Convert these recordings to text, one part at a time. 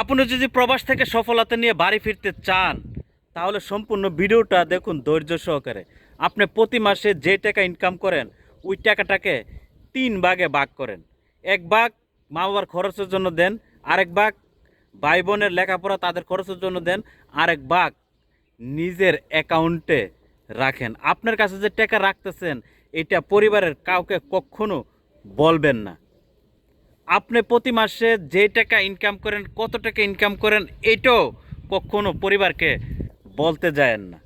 আপনি যদি প্রবাস থেকে সফলতা নিয়ে বাড়ি ফিরতে চান, তাহলে সম্পূর্ণ ভিডিওটা দেখুন ধৈর্য সহকারে। আপনি প্রতি মাসে যে টাকা ইনকাম করেন, ওই টাকাটাকে তিন ভাগে ভাগ করেন। এক ভাগ মা বাবার খরচের জন্য দেন, আরেক ভাগ ভাই বোনের লেখাপড়া তাদের খরচের জন্য দেন, আরেক ভাগ নিজের অ্যাকাউন্টে রাখেন। আপনার কাছে যে টাকা রাখতেছেন, এটা পরিবারের কাউকে কখনো বলবেন না। আপনি প্রতি মাসে যে টাকা ইনকাম করেন, কত টাকা ইনকাম করেন, এটাও কখনো পরিবারকে বলতে যায়েন না।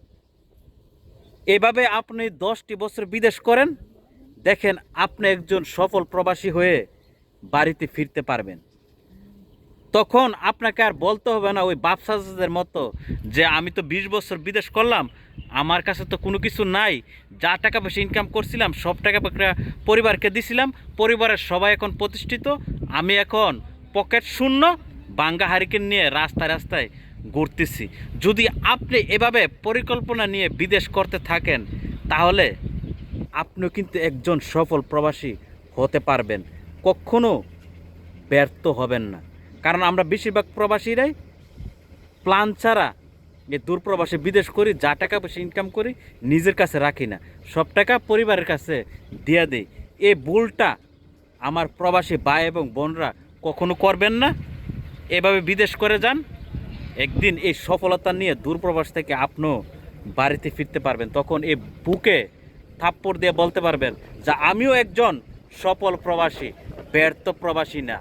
এভাবে আপনি দশটি বছর বিদেশ করেন, দেখেন আপনি একজন সফল প্রবাসী হয়ে বাড়িতে ফিরতে পারবেন। তখন আপনাকে আর বলতে হবে না ওই বাপসাদের মতো যে আমি তো বিশ বছর বিদেশ করলাম, আমার কাছে তো কোনো কিছু নাই। যা টাকা পয়সা ইনকাম করছিলাম, সব টাকা পরিবারকে দিছিলাম। পরিবারের সবাই এখন প্রতিষ্ঠিত। আমি এখন পকেট শূন্য, বাঙ্গা হারিকেন নিয়ে রাস্তায় রাস্তায় ঘুরতেছি। যদি আপনি এভাবে পরিকল্পনা নিয়ে বিদেশ করতে থাকেন, তাহলে আপনিও কিন্তু একজন সফল প্রবাসী হতে পারবেন। কখনো ব্যর্থ হবেন না। কারণ আমরা বেশিরভাগ প্রবাসীরাই প্ল্যান ছাড়া এই দূরপ্রবাসে বিদেশ করি, যা টাকা পয়সা ইনকাম করি, নিজের কাছে রাখি না। সব টাকা পরিবারের কাছে দিয়ে দিই। এই ভুলটা আমার প্রবাসী ভাই এবং বোনরা কখনো করবেন না। এভাবে বিদেশ করে যান। একদিন এই সফলতা নিয়ে দূরপ্রবাস থেকে আপনিও বাড়িতে ফিরতে পারবেন। তখন এই বুকে থাপ্পড় দিয়ে বলতে পারবেন যে, আমিও একজন সফল প্রবাসী, ব্যর্থ প্রবাসী না।